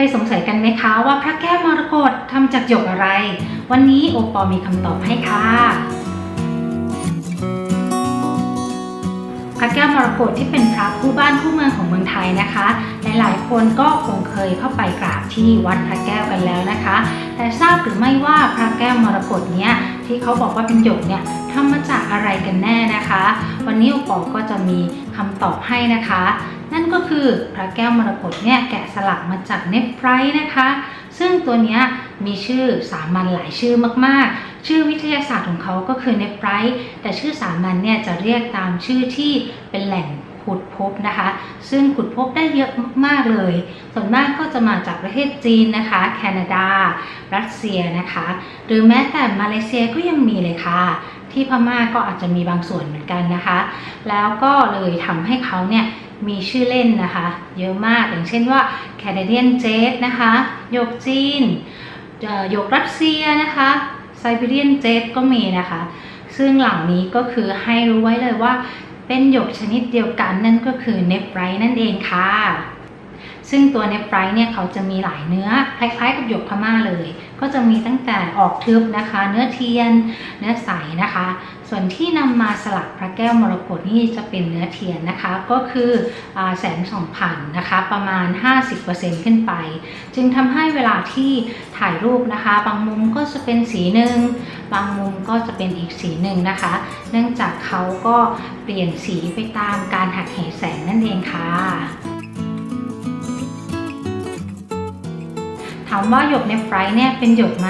เคยสงสัยกันไหมคะว่าพระแก้วมรกตทำจากหยกอะไร วันนี้โอปอมีคำตอบให้ค่ะ พระแก้วมรกตที่เป็นพระคู่บ้านคู่เมืองของเมืองไทยนะคะ หลายๆ คนก็คงเคยเข้าไปกราบที่วัดพระแก้วกันแล้วนะคะ แต่ทราบหรือไม่ว่าพระแก้วมรกตเนี้ย ที่เขาบอกว่าเป็นหยกเนี่ยทำมาจากอะไรกันแน่นะคะ วันนี้อุปอก็จะมีคำตอบให้นะคะ นั่นก็คือพระแก้วมรกตเนี่ยแกะสลักมาจากเนปไพร์นะคะ ซึ่งตัวนี้มีชื่อสามัญหลายชื่อมากๆ ชื่อวิทยาศาสตร์ของเขาก็คือเนปไพร์แต่ชื่อสามัญเนี่ยจะเรียกตามชื่อที่เป็นแหล่ง ขุดพบนะคะ ซึ่งขุดพบได้เยอะมากๆเลย ส่วนมากก็จะมาจากประเทศจีนนะคะ แคนาดา รัสเซียนะคะ หรือแม้แต่มาเลเซียก็ยังมีเลยค่ะที่พม่าก็อาจจะมีบางส่วนเหมือนกันนะคะ แล้วก็เลยทำให้เขาเนี่ยมีชื่อเล่นนะคะ เยอะมากอย่างเช่นว่า Canadian Jade นะคะหยกจีนเอ่อหยกรัสเซียนะคะ Siberian Jade ก็มีนะคะ ซึ่งเหล่านี้ก็คือให้รู้ไว้เลยว่า เป็นหยกชนิดเดียวกันนั่นก็คือเนปไรท์นั่นเองค่ะ ซึ่งตัวเนปไรเนี่ยเขาจะมีหลายเนื้อคล้ายๆกับหยกพม่าเลย ก็จะมีตั้งแต่ออกทึบนะคะ เนื้อเทียน เนื้อใสนะคะ ส่วนที่นำมาสลักพระแก้วมรกตนี่จะเป็นเนื้อเทียนนะคะ ก็คืออแสงสองพันนะคะ ประมาณ 50%ขึ้นไป จึงทำให้เวลาที่ถ่ายรูปนะคะ บางมุมก็จะเป็นสีหนึ่ง บางมุมก็จะเป็นอีกสีหนึ่งนะคะ เนื่องจากเขาก็เปลี่ยนสีไปตามการหักเหแสงนั่นเองค่ะ ถามว่าหยกในไฟร์เนี่ยเป็นหยกไหม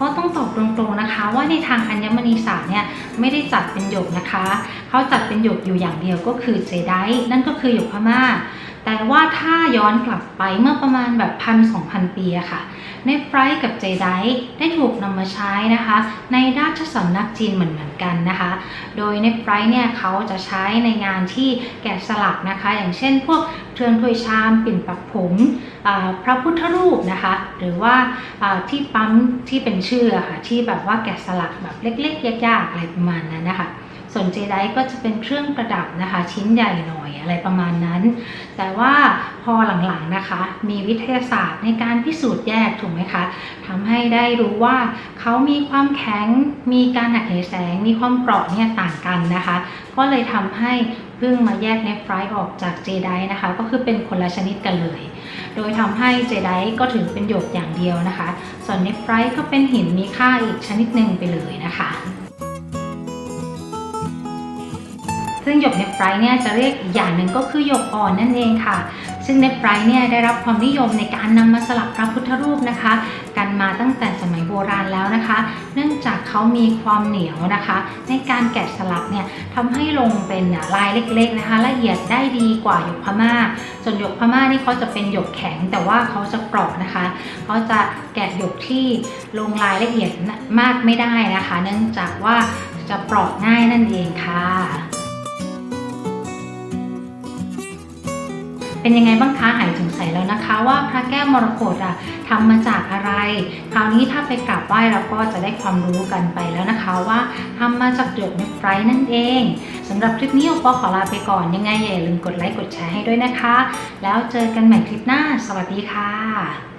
ก็ต้องตอบตรงๆนะคะ ว่าในทางอัญมณีศาสตร์เนี่ยไม่ได้จัดเป็นหยกนะคะ เขาจัดเป็นหยกอยู่อย่างเดียวก็คือเจไดท์นั่นก็คือหยกพม่า แต่ว่าถ้าย้อนกลับไปเมื่อประมาณแบบพันสองพันปีอะค่ะในไฟร์กับเจไดท์ได้ถูกนำมาใช้นะคะ ในราชสำนักจีนเหมือนเหมือนๆกันนะคะ โดยในไฟร์เนี่ยเขาจะใช้ในงานที่แกะสลักนะคะ อย่างเช่นพวกเครื่องถ้วยชามปิ่นปักผมพระพุทธรูปนะคะ หรือว่าที่ปั๊มที่เป็นชื่อค่ะที่แบบว่าแกะสลักแบบเล็ก ๆ ยากๆอะไรประมาณนั้นนะคะ ส่วนเจไดก็จะเป็นเครื่องประดับนะคะ ชิ้นใหญ่หน่อยอะไรประมาณนั้น แต่ว่าพอหลังๆนะคะ มีวิทยาศาสตร์ในการพิสูจน์แยกถูกไหมคะทำให้ได้รู้ว่าเขามีความแข็งมีการหักเหแสง มีความเปราะเนี่ยต่างกันนะคะ ก็เลยทำให้ พิ่งมาแยกเนฟไฟออกจากเจไดนะคะ ก็คือเป็นคนละชนิดกันเลย โดยทำให้เจไดก็ถือเป็นหยกอย่างเดียวนะคะ ส่วนเนฟไฟก็เป็นหินมีค่าอีกชนิดหนึ่งไปเลยนะคะซึ่งหยกเนฟไฟเนี่ยจะเรียกอีกอย่างหนึ่งก็คือหยกอ่อนนั่นเองค่ะ ซึ่งเนฟไฟเนี่ยได้รับความนิยมในการนำมาสลักพระพุทธรูปนะคะ กันมาตั้งแต่สมัยโบราณแล้วนะคะ เนื่องจากเขามีความเหนียวนะคะ ในการแกะสลักเนี่ยทำให้ลงเป็นลายเล็กๆนะคะ ละเอียดได้ดีกว่าหยกพม่า ส่วนหยกพม่านี่เขาจะเป็นหยกแข็งแต่ว่าเขาจะเปราะนะคะเขาจะแกะหยกที่ลงลายละเอียดมากไม่ได้นะคะ เนื่องจากว่าจะเปราะง่ายนั่นเองค่ะ เป็นยังไงบ้างคะหายสงสัยแล้วนะคะ ว่าพระแก้วมรกตอะทำมาจากอะไร คราวนี้ถ้าไปกราบไหว้เราก็จะได้ความรู้กันไปแล้วนะคะว่าทำมาจากเดือกในไฟร์นั่นเองสำหรับคลิปนี้โอปอขอลาไปก่อนยังไงอย่าลืมกดไลค์กดแชร์ให้ด้วยนะคะ แล้วเจอกันใหม่คลิปหน้า สวัสดีค่ะ